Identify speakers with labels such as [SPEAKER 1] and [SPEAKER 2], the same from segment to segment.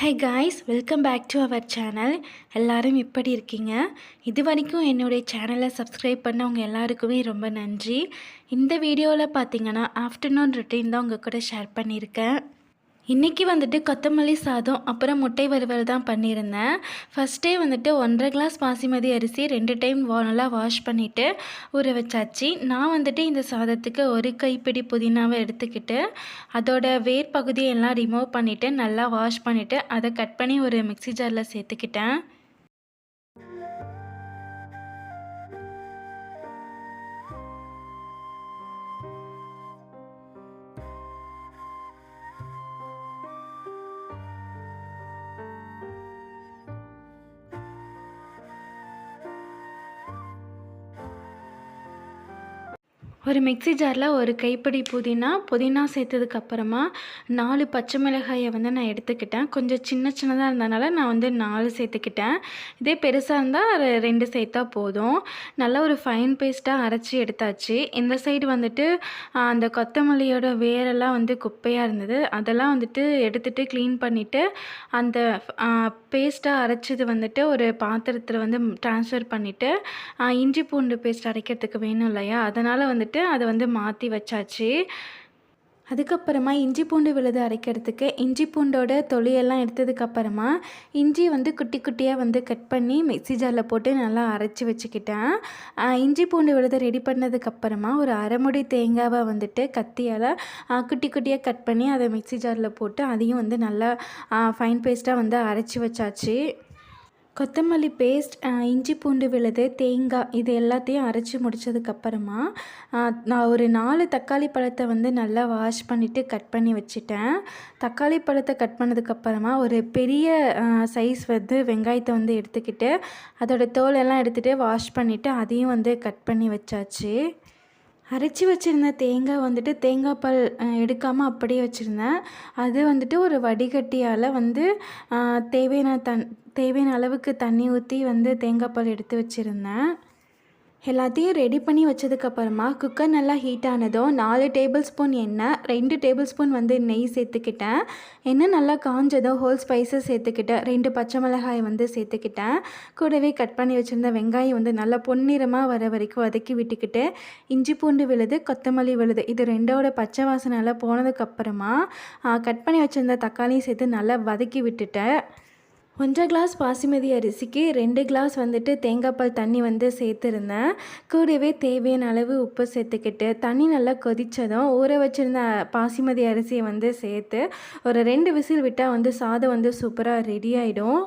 [SPEAKER 1] Hi guys welcome back to our channel எல்லோரும் எப்படி இருக்கீங்க? இது வரைக்கும் என்னுடைய சேனலை சப்ஸ்கிரைப் பண்ணவங்க எல்லாருக்குமே ரொம்ப நன்றி. இந்த வீடியோவில் பார்த்தீங்கன்னா ஆஃப்டர்நூன் ரொட்டீன் தான் உங்கள் கூட ஷேர் பண்ணியிருக்கேன். இன்றைக்கி வந்துட்டு கொத்தமல்லி சாதம் அப்புறம் முட்டை வறுவல் தான் பண்ணியிருந்தேன். ஃபஸ்ட்டே வந்துட்டு ஒன்றரை கிளாஸ் பாசிமதி அரிசி ரெண்டு டைம் வா நல்லா வாஷ் பண்ணிவிட்டு ஊற வச்சாச்சு. நான் வந்துட்டு இந்த சாதத்துக்கு ஒரு கைப்பிடி புதினாவை எடுத்துக்கிட்டு அதோட வேர் பகுதியை எல்லாம் ரிமூவ் பண்ணிவிட்டு நல்லா வாஷ் பண்ணிவிட்டு அதை கட் பண்ணி ஒரு மிக்சி ஜாரில் சேர்த்துக்கிட்டேன். ஒரு மிக்ஸி ஜாரில் ஒரு கைப்பிடி புதினா புதினா சேர்த்ததுக்கப்புறமா நாலு பச்சை மிளகாயை வந்து நான் எடுத்துக்கிட்டேன். கொஞ்சம் சின்ன சின்னதாக இருந்ததுனால நான் வந்து நாலு சேர்த்துக்கிட்டேன். இதே பெருசாக இருந்தால் ரெண்டு சேர்த்தா போதும். நல்லா ஒரு ஃபைன் பேஸ்ட்டாக அரைச்சி எடுத்தாச்சு. இந்த சைடு வந்துட்டு அந்த கொத்தமல்லியோட வேரெல்லாம் வந்து குப்பையாக இருந்தது. அதெல்லாம் வந்துட்டு எடுத்துகிட்டு க்ளீன் பண்ணிவிட்டு அந்த பேஸ்ட்டாக அரைச்சது வந்துட்டு ஒரு பாத்திரத்தில் வந்து ட்ரான்ஸ்ஃபர் பண்ணிவிட்டு இஞ்சி பூண்டு பேஸ்ட் அரைக்கிறதுக்கு வேணும் இல்லையா? அதனால் வந்துட்டு வந்துட்டு அதை வந்து மாற்றி வச்சாச்சு. அதுக்கப்புறமா இஞ்சி பூண்டு விழுது அரைக்கிறதுக்கு இஞ்சி பூண்டோட தொலியெல்லாம் எடுத்ததுக்கப்புறமா இஞ்சி வந்து குட்டி குட்டியாக வந்து கட் பண்ணி மிக்சி ஜாரில் போட்டு நல்லா அரைச்சி வச்சுக்கிட்டேன். இஞ்சி பூண்டு விழுது ரெடி பண்ணதுக்கப்புறமா ஒரு அரைமுடி தேங்காவை வந்துட்டு கத்தியால் குட்டி குட்டியாக கட் பண்ணி அதை மிக்சி ஜாரில் போட்டு அதையும் வந்து நல்லா ஃபைன் பேஸ்ட்டாக வந்து அரைச்சி வச்சாச்சு. கொத்தமல்லி பேஸ்ட் இஞ்சி பூண்டு விழுது தேங்காய் இது எல்லாத்தையும் அரைச்சி முடித்ததுக்கப்புறமா நான் ஒரு நாலு தக்காளி பழத்தை வந்து நல்லா வாஷ் பண்ணிவிட்டு கட் பண்ணி வச்சுட்டேன். தக்காளி பழத்தை கட் பண்ணதுக்கப்புறமா ஒரு பெரிய சைஸ் வந்து வெங்காயத்தை வந்து எடுத்துக்கிட்டு அதோடய தோலெல்லாம் எடுத்துகிட்டு வாஷ் பண்ணிவிட்டு அதையும் வந்து கட் பண்ணி வச்சாச்சு. அரைச்சி வச்சுருந்த தேங்காய் வந்துட்டு தேங்காய் பால் எடுக்காமல் அப்படியே வச்சுருந்தேன். அது வந்துட்டு ஒரு வடிகட்டியால் வந்து தேவையான தன் தேவையான அளவுக்கு தண்ணி ஊற்றி வந்து தேங்காய் பால் எடுத்து வச்சுருந்தேன். எல்லாத்தையும் ரெடி பண்ணி வச்சதுக்கப்புறமா குக்கர் நல்லா ஹீட் ஆனதும் நாலு டேபிள் ஸ்பூன் எண்ணெய் ரெண்டு டேபிள் ஸ்பூன் வந்து நெய் சேர்த்துக்கிட்டேன். எண்ணெய் நல்லா காஞ்சதும் ஹோல் ஸ்பைஸஸ் சேர்த்துக்கிட்டேன். ரெண்டு பச்சை மிளகாய் வந்து சேர்த்துக்கிட்டேன். கூடவே கட் பண்ணி வச்சுருந்த வெங்காயம் வந்து நல்லா பொன்னிறமாக வர வரைக்கும் வதக்கி விட்டுக்கிட்டு இஞ்சி பூண்டு விழுது கொத்தமல்லி விழுது இது ரெண்டோட பச்சை வாசனை எல்லாம் போனதுக்கப்புறமா கட் பண்ணி வச்சுருந்த தக்காளியும் சேர்த்து நல்லா வதக்கி விட்டுட்டேன். ஒன்றரை கிளாஸ் பாசிமதி அரிசிக்கு ரெண்டு கிளாஸ் வந்துட்டு தேங்காய்பால் தண்ணி வந்து சேர்த்துருந்தேன். கூடவே தேவையான அளவு உப்பு சேர்த்துக்கிட்டு தண்ணி நல்லா கொதித்ததும் ஊற வச்சுருந்த பாசிமதி அரிசியை வந்து சேர்த்து ஒரு ரெண்டு விசில் விட்டால் வந்து சாதம் வந்து சூப்பராக ரெடி ஆகிடும்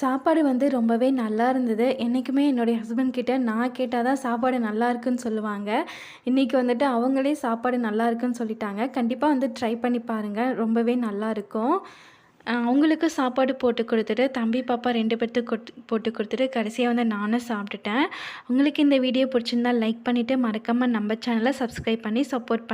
[SPEAKER 1] சாப்பாடு வந்து ரொம்பவே நல்லா இருந்தது. என்றைக்குமே என்னுடைய ஹஸ்பண்ட் கிட்டே நான் கேட்டால் தான் சாப்பாடு நல்லா இருக்குன்னு சொல்லுவாங்க. இன்றைக்கி வந்துட்டு அவங்களே சாப்பாடு நல்லா இருக்குன்னு சொல்லிட்டாங்க. கண்டிப்பாக வந்து ட்ரை பண்ணி பாருங்கள் ரொம்பவே நல்லா இருக்கும். அவங்களுக்கு சாப்பாடு போட்டு கொடுத்துட்டு தம்பி பாப்பா ரெண்டு பேர்த்துக்கு போட்டு கொடுத்துட்டு கடைசியாக வந்து நானும் சாப்பிட்டுட்டேன். உங்களுக்கு இந்த வீடியோ பிடிச்சிருந்தா லைக் பண்ணிவிட்டு மறக்காமல் நம்ம சேனலை சப்ஸ்கிரைப் பண்ணி சப்போர்ட்